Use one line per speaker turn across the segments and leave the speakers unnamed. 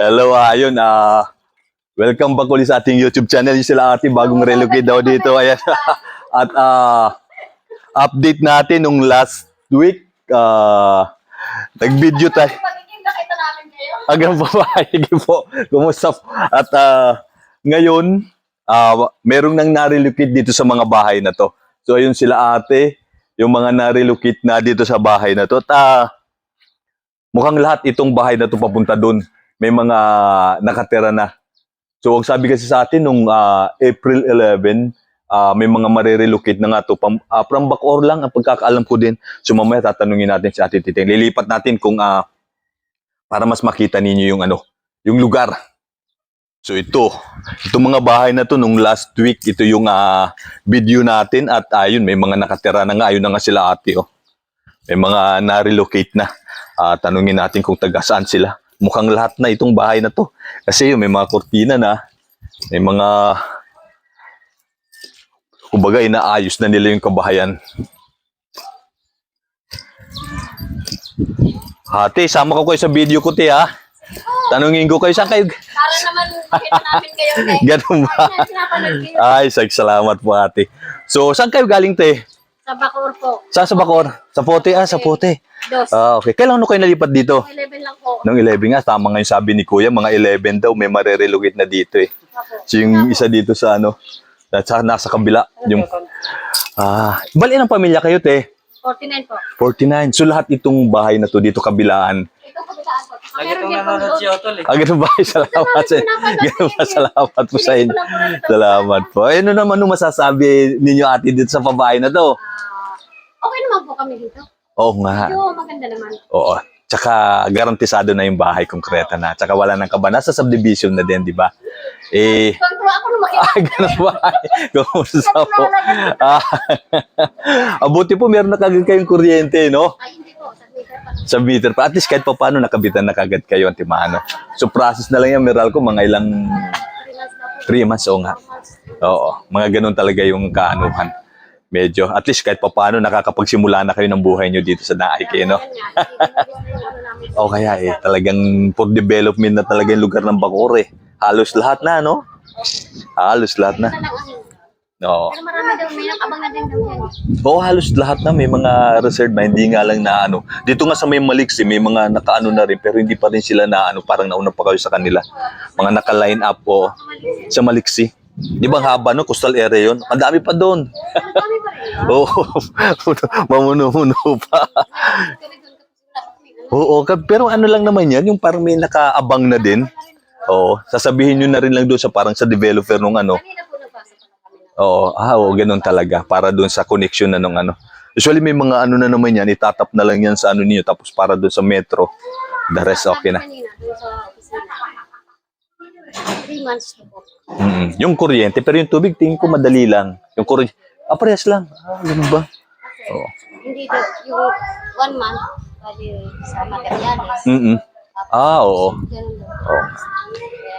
Hello, ayun, ah, welcome back ulit sa ating YouTube channel. Yung sila ate, bagong relocate daw dito. Ayan. At ah, update natin nung last week, ah, nag-video tayo. Hanggang sige po. Kumusta po? At ah, ngayon, ah, merong nang narelocate dito sa mga bahay na to. So, ayun sila ate, yung mga narelocate na dito sa bahay na to. At ah, mukhang lahat itong bahay na to papunta doon. May mga nakatira na. So, ang sabi kasi sa atin nung ah, April 11, ah, may mga marerelocate na nga to. Pam, ah, from Bacoor lang, ang pagkakaalam ko din. So, mamaya tatanungin natin si Ate Titing. Lilipat natin kung ah, para mas makita ninyo yung ano, yung lugar. So ito, itong mga bahay na to nung last week, ito yung ah, video natin at ayun, may mga nakatira na nga, ayun na nga sila ate oh. May mga na-relocate na. Ah, tanungin natin kung taga saan sila. Mukhang lahat na itong bahay na to. Kasi yun, may mga kortina na, may mga kumbaga inaayos na nila yung kabahayan. Ate, sama ko kayo sa video ko, te, ha? Tanungin ko kayo, saan kayo?
Para naman makita namin kayo. Eh.
Ganun ba? Ay, salamat po, ate. So, saan kayo galing, te?
Sa Bacoor po.
Saan sa Bacor? Sa Pote? Ah, sa Pote.
Dos.
Ah, okay. Kailan ano kayo nalipat dito?
11 lang po.
Nung 11 nga, tama nga yung sabi ni Kuya, mga 11 daw, may marerelocate na dito eh.
Ako.
So, yung isa dito sa ano, nasa, nasa kabila. Yung, ah, bali ng pamilya kayo, te?
49 po.
49. So, lahat itong bahay na to dito kabilaan.
Ito kabilaan
eh.
Ah, ganun ba? Salamat sa Ganun ba? Salamat po sa inyo. Salamat po. Eh, ano naman nung masasabi ninyo ate dito sa pabahay na to?
Ah, okay naman po kami dito.
Oo nga.
Medyo maganda naman.
Oo. Tsaka garantisado na yung bahay konkreta na. Tsaka wala nang kaba. Nasa subdivision na din, di ba? Eh,
ako nung makita.
ay, ganun ba? Kumusta po? Ah, abuti po, meron na kagad kayong kuryente, no?
Ay. Sa meter pa.
At least kahit pa paano nakabitan na kagad kayo, Antimano. So, process na lang yan, Meral ko, mga ilang
Three months na po.
3 months, oo nga. Oo, mga ganun talaga yung kaanuhan. Medyo, at least kahit pa paano, nakakapagsimula na kayo ng buhay nyo dito sa Naike, no?
Ano namin.
O kaya eh, talagang for development na talaga yung lugar ng Bacoor eh. Halos lahat na, no? Halos lahat na. Oo.
Pero marami daw, may nakabang na din daw yan.
Oo, halos lahat na. May mga reserve na, hindi nga lang na ano. Dito nga sa may Maliksi, may mga nakaano na rin, pero hindi pa rin sila na ano, parang nauna pa kayo sa kanila. Mga naka-line up po sa Maliksi. Di ba ang haba no? Coastal area yun. Ang dami pa doon.
Ang dami pa rin.
Oo, mamuno-muno pa. Oo, pero ano lang naman yan, yung parang may nakaabang na din. Oo, sasabihin nyo na rin lang doon sa parang sa developer nung ano.
Kanina po nagpasa pa lang kami. ng-
Oo, ah, oo, ganun talaga. Para doon sa connection na nung ano. Usually may mga ano na naman yan, itatap na lang yan sa ano niyo tapos para doon sa metro. The rest okay na.
Three months na po.
Mm, yung kuryente, pero yung tubig, tingin ko madali lang. Yung kuryente, ah, parehas lang. Ah, ganun ba? Oo.
Hindi daw, yung one month, bali sa materials.
Mm Ah, oo.
Ganun daw.
Oo.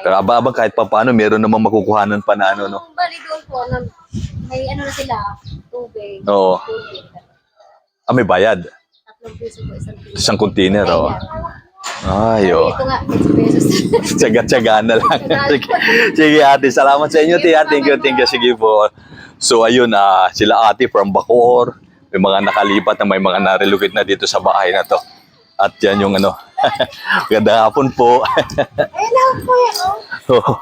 Pero aba-abang kahit pa paano, meron namang makukuhanan pa na ano, no?
Yung bali doon po, na, may ano na sila, tubig.
Oo.
Tubig.
Ah, may bayad.
Tatlong piso po, isang piso.
Isang container, oo. Ay, oo.
Ito nga, 6 pesos.
Tsaga-tsagaan na lang. sige, sige, ate. Salamat sa inyo, ate. Thank you, thank you. Sige po. So, ayun, ah, sila ate from Bacoor. May mga nakalipat na may mga narelocate na dito sa bahay na to. At yan yung ano. Gandang hapon po.
Na po yan, oh.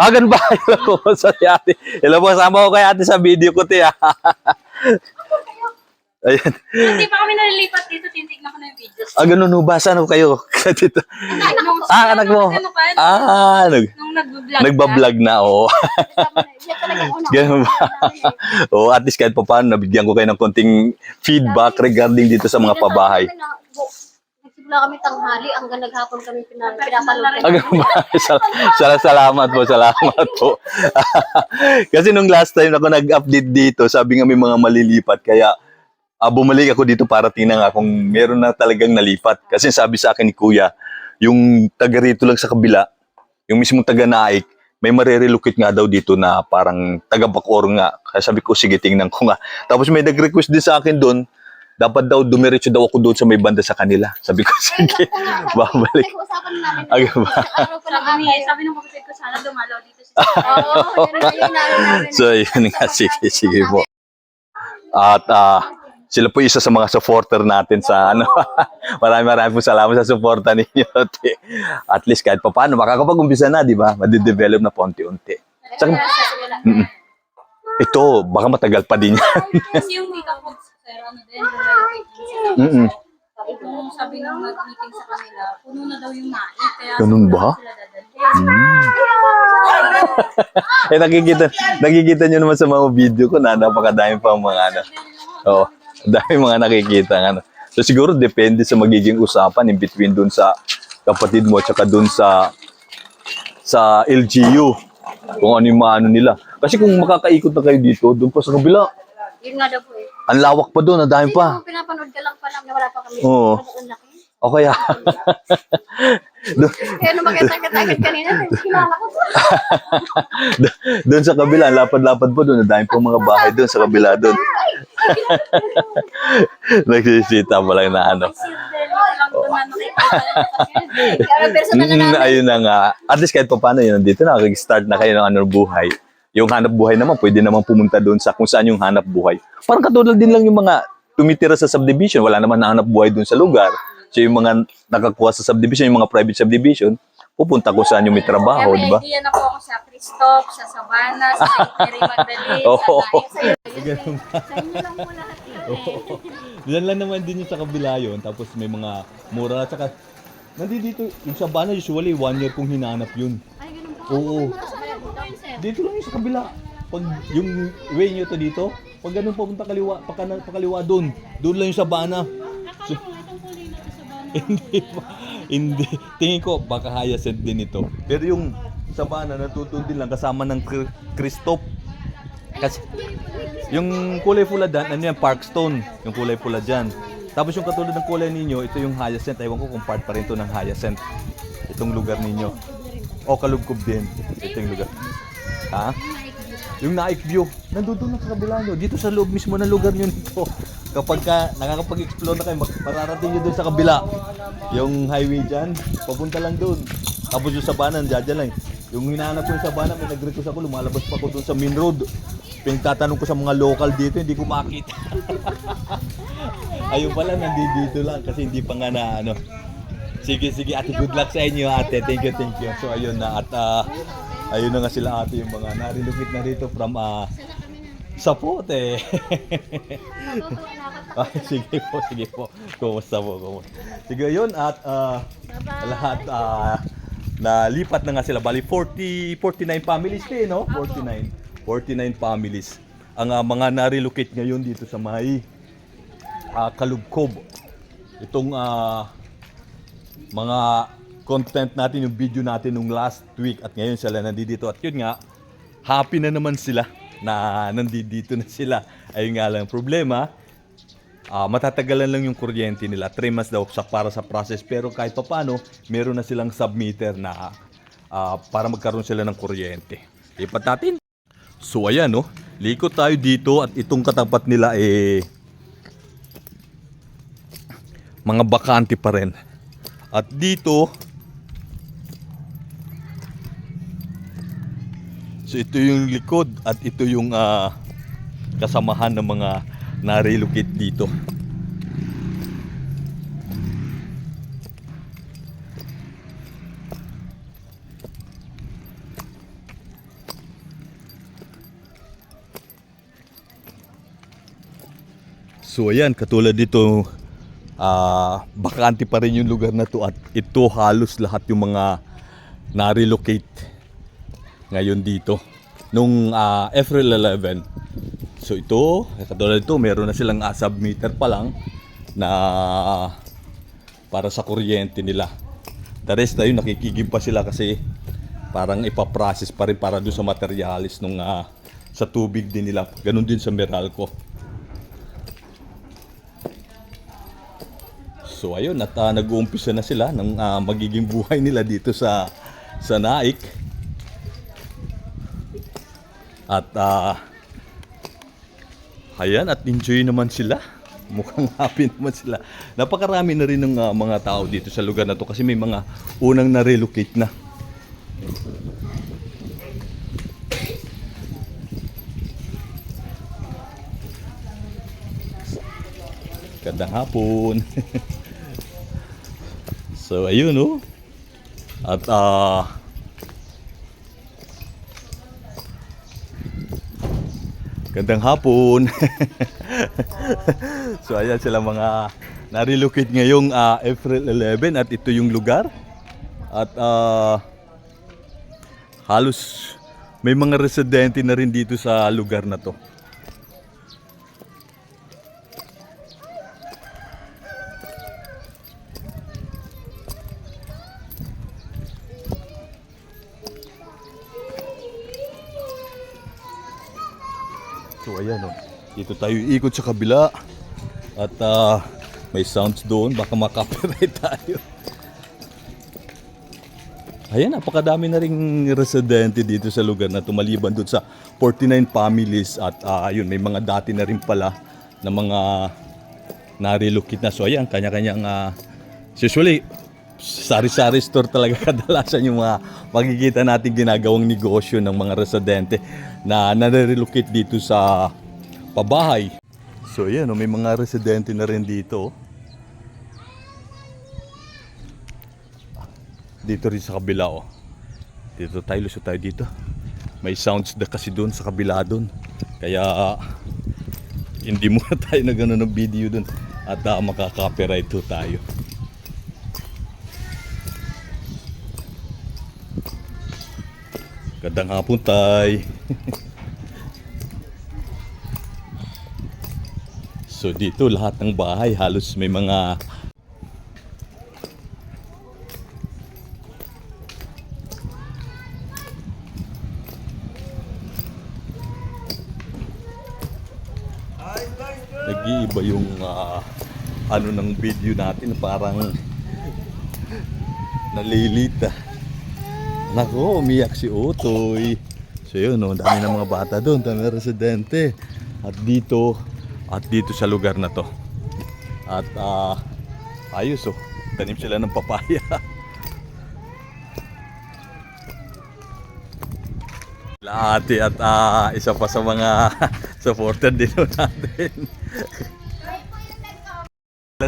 Ah, ganun ba? Hello po, sorry ate. Hello po, sama ko kay ate sa video ko, te. ah. Ayan.
Hindi pa kami nalilipat dito, titignan ko na yung videos.
Ah, ganun ho ba? Saan ho kayo? dito. Ah, anak mo.
Ano?
Ah, nag,
Nung nag-vlog
nagbablog na, oo. Ganun ba? Oo, at least kahit pa paano, nabigyan ko kayo ng konting feedback regarding dito sa mga pabahay.
Nagsimula kami tanghali, hanggang naghapon kami pina- pinapanood.
Ganun ba? Sal- sal- salamat po, salamat po. Kasi nung last time ako nag-update dito, sabi nga may mga malilipat, kaya ah, bumalik ako dito para tingnan nga kung meron na talagang nalipat. Kasi sabi sa akin ni Kuya, yung taga rito lang sa kabila, yung mismong taga Naik, may marerelocate nga daw dito na parang taga Bacoor nga. Kaya sabi ko, sige, tingnan ko nga. Tapos may nag-request din sa akin doon dapat daw dumiretso daw ako doon sa may banda sa kanila. Sabi ko, sige, babalik.
Nag-uusapan namin.
Ay, ba?
Sabi, ni, sabi ng kapatid ko, sana dumalaw dito sa
Oo, yun namin.
So, yun nga, sige, sige po. At ah, sila po isa sa mga supporter natin sa ano. maraming maraming po salamat sa suporta ninyo. At least kahit pa paano, makakapag-umpisa na, di ba? Madidevelop na po unti-unti. Ito, baka matagal pa din yan.
Kasi yung makeup sir, ano din, sila.
Mm-mm.
Sabi ko, sabi ng nag-meeting sa kanila, puno na daw yung nait. Kaya
Ganun ba?
sila dadalhin.
eh, nakikita, nakikita nyo naman sa mga video ko na napakadami pa mga ano. Oo, dami mga nakikita ng ano. So siguro depende sa magiging usapan in between dun sa kapatid mo at saka dun sa sa LGU kung ano yung maano nila. Kasi kung makakaikot na kayo dito, doon pa sa kabila,
Yun nga daw po eh.
ang lawak pa doon, ang dami pa.
Kung pinapanood ka lang pa lang na wala pa kami.
Oo.
Ang laki.
O kaya,
Kaya nung makita-kita kanina, kilala ko.
doon sa kabila, ang lapad-lapad po doon, ang dami pa mga bahay doon sa kabila doon. Nagsisita pa lang na ano.
Na
na
Mm, ayun na nga. At least kahit pa paano yun, dito nakag-start na kayo ng ano buhay. Yung hanap buhay naman, pwede naman pumunta doon sa kung saan yung hanap buhay. Parang katulad din lang yung mga tumitira sa subdivision. Wala naman na hanap buhay doon sa lugar. So yung mga nakakuha sa subdivision, yung mga private subdivision, pupunta kung saan yung may trabaho,
Kaya
di ba?
idea na po ako sa Christoph, sa Savannah, sa Mary Magdalene, sa Naik.
Sa inyo lang po lahat.
Diyan lang naman din yung sa kabila yun. Tapos may mga mura. Saka, nandito, yung sa Bana, usually one year kong hinanap yun.
Ay, ganun po.
Oo.
sir.
Dito lang yung sa kabila. Pag yung way nyo to dito, pag ganun papunta kaliwa, pakana, pakaliwa doon. Doon lang yung sa Bana. So, hindi pa. Hindi. Tingin ko, baka hyacinth din ito. Pero yung sa Bana, natutun din lang kasama ng Christoph. Kasi, yung kulay pula dyan, ano yan, Parkstone. Yung kulay pula dyan. Tapos yung katulad ng kulay ninyo, ito yung hyacinth. Ewan ko kung part pa rin to ng hyacinth. Itong lugar ninyo. O kalugkob din. Ito yung lugar. Ha? Yung Naik View. Nandun doon sa kabila nyo. Dito sa loob mismo ng lugar nyo nito. Kapag ka nakakapag-explore na kayo, mararating nyo doon sa kabila. Yung highway dyan, papunta lang doon. Tapos yung Sabana, dyan lang. Yung hinahanap ko yung Sabana, may nag-request ako, lumalabas pa ako doon sa main road. Pinagtatanong ko sa mga local dito, hindi ko makita. Ayun pala, nandito dito lang kasi hindi pa nga na ano. Sige, sige ate, good luck sa inyo ate. Thank you, thank you. So ayun na at ah, ayun na nga sila ate yung mga narilupit na rito from ah, Sapote. Ay, sige po, sige po. Kumusta po, kumusta. Sige, yun at ah, lahat ah, nalipat na nga sila. Bali, 40, 49 families din, no? 49. 49 families. Ang ah, mga narilocate ngayon dito sa may ah, Kalugkob. Itong ah, mga content natin, yung video natin nung last week at ngayon sila nandito. At yun nga, happy na naman sila na nandito na sila. Ayun nga lang, problema, ah, matatagalan lang yung kuryente nila. 3 months daw sa, para sa process. Pero kahit pa paano, meron na silang submeter na ah, para magkaroon sila ng kuryente. Lipat natin. So ayan no, likot tayo dito at itong katapat nila eh mga bakante pa rin. At dito So ito yung likod at ito yung ah, kasamahan ng mga na-relocate dito. So ayan, katulad dito, ah bakante pa rin yung lugar na to at ito halos lahat yung mga na-relocate ngayon dito. Nung ah, April 11. So ito, katulad ito, meron na silang ah, submeter pa lang na para sa kuryente nila. The rest na yun, nakikigib pa sila kasi parang ipaprocess pa rin para doon sa materialis nung ah, sa tubig din nila. Ganon din sa Meralco. So ayun, at ah, nag-uumpisa na sila ng ah, magiging buhay nila dito sa sa Naik. At ah ayan, at enjoy naman sila. Mukhang happy naman sila. Napakarami na rin ng ah, mga tao dito sa lugar na to kasi may mga unang na-relocate na. Gandang hapon. so ayun oh. At ah Gandang hapon. so ayan sila mga narilocate ngayong ah, April 11 at ito yung lugar. At ah, halos may mga residente na rin dito sa lugar na to. So ayan oh. Dito tayo ikot sa kabila. At ah, may sounds doon. Baka makapiright tayo. Ayan, napakadami na ring residente dito sa lugar na tumaliban doon sa 49 families at ah, ayun, may mga dati na rin pala na mga na-relocate na. So ayan, kanya-kanyang ah, usually sari-sari store talaga kadalasan yung mga makikita natin ginagawang negosyo ng mga residente na nare-relocate dito sa pabahay. So ayan, oh, may mga residente na rin dito. oh. Dito rin sa kabila oh. Dito tayo, lusot tayo dito. May sounds na kasi doon sa kabila doon. Kaya hindi muna tayo na gano'n ng video doon at uh, makaka-copyright tayo. Gandang hapon tay. so dito lahat ng bahay halos may mga nag-iiba yung ah, ano ng video natin parang nalilita. Nako, umiyak si Utoy. So yun, no, dami ng mga bata doon, dami residente. At dito, at dito sa lugar na to. At ah, ayos oh, tanim sila ng papaya. Laati at ah, isa pa sa mga supporter din natin.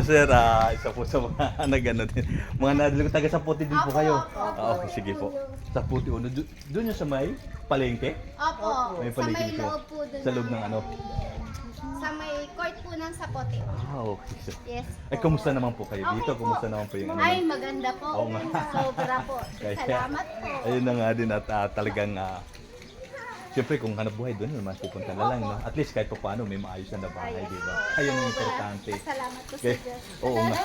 Sir, ah, isa po sa mga nagano din. Mga nadalo taga sa puti din po kayo. Ah, okay, sige po. Sa puti uno. Do- Doon yung sa may palengke?
Opo.
May
sa
paligid
may
ko.
loob po dun
Sa loob ng ano?
Sa may court po ng Sapote.
Ah, okay sir.
Yes
Ay,
po.
kamusta naman po kayo dito?
Okay po.
Kumusta naman po yung ano?
Ay, maganda po.
Oo nga.
Sobra po.
Kaya-
Salamat po.
Ayun na nga din at ah, talagang ah, Siyempre kung hanap buhay doon naman pupunta na lang no. At least kahit pa paano may maayos na bahay, di ba? Ayun ang importante.
Salamat po sa. Diyos.
Oo nga.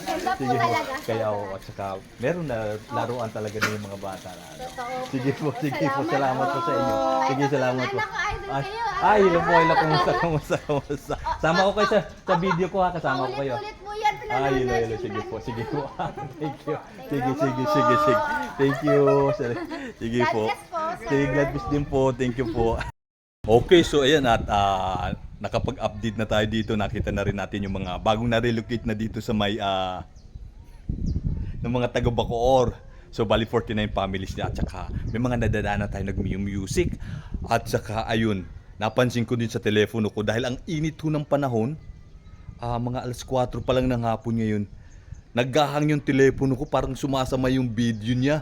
Ganda po
Sige po.
talaga.
Kaya oo, at saka meron na laruan talaga ng mga bata na. ano.
Totoo po.
Sige po, sige po. Salamat po sa inyo. Sige, salamat po.
anak ko, idol
Ay,
kayo.
ay, hello po, hello. Kumusta, kumusta, kumusta. Sama ko kayo sa, sa video ko ha, kasama ko kayo.
Paulit-ulit po yan.
Ay, hello, hello.
pinanonood
Sige po, sige po. Thank you. Sige, sige, sige, sige. Thank you. Sige
God
po.
bless po, sir.
Sige, God bless din po. Thank you po. Okay, so ayan at ah, nakapag-update na tayo dito. Nakita na rin natin yung mga bagong na-relocate na dito sa may ah, ng mga taga Bacoor. So bali 49 families niya at saka may mga nadadaanan tayo nag-music at saka ayun, napansin ko din sa telepono ko dahil ang init ho ng panahon, ah, mga alas 4 pa lang ng hapon ngayon, naghahang yung telepono ko parang sumasama yung video niya.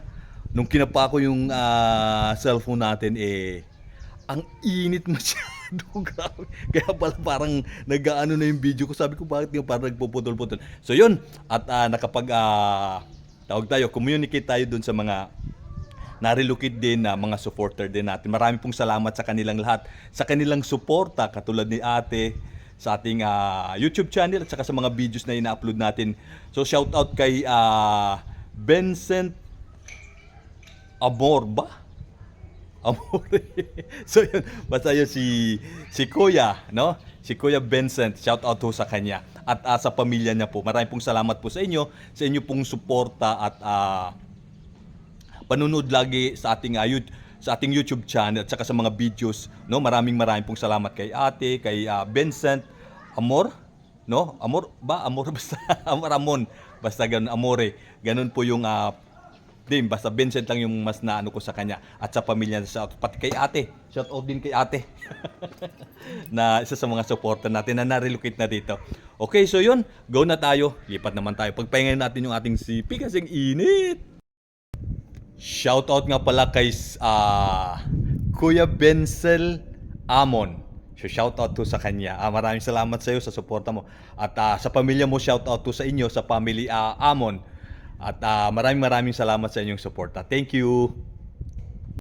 Nung kinapa ko yung ah, cellphone natin eh ang init masyado, grabe. Kaya pala parang nag-ano na yung video ko. Sabi ko, bakit nga parang nagpuputol-putol? So yun, at ah, nakapag, ah, tawag tayo, communicate tayo dun sa mga na-relocate din na mga supporter din natin. Marami pong salamat sa kanilang lahat. Sa kanilang suporta, katulad ni ate, sa ating ah, YouTube channel at saka sa mga videos na ina-upload natin. So shout out kay ah, Vincent Amor ba? Amore. so yun, basta yun si si Kuya, no? Si Kuya Vincent, shout out ho sa kanya at ah, sa pamilya niya po. Maraming pong salamat po sa inyo, sa inyo pong suporta at ah, panunod lagi sa ating YouTube sa ating YouTube channel at saka sa mga videos, no? Maraming maraming pong salamat kay Ate, kay ah, Vincent Amor. no? Amor ba? Amor basta Amor Amon. Basta ganun Amore. Ganun po yung ah, din basta Vincent lang yung mas naano ko sa kanya at sa pamilya shout pati kay ate. Shout out din kay ate. na isa sa mga suporta natin na na-relocate na dito. Okay, so yun, go na tayo. Lipat naman tayo. Pagpahingayin natin yung ating sipi kasing init. Shoutout nga pala kay ah, Kuya Benzel Amon. So shoutout to sa kanya. Ah, maraming salamat sa iyo sa suporta mo. At ah, sa pamilya mo shoutout to sa inyo sa family ah, Amon. At ah, maraming maraming salamat sa inyong suporta. Thank you.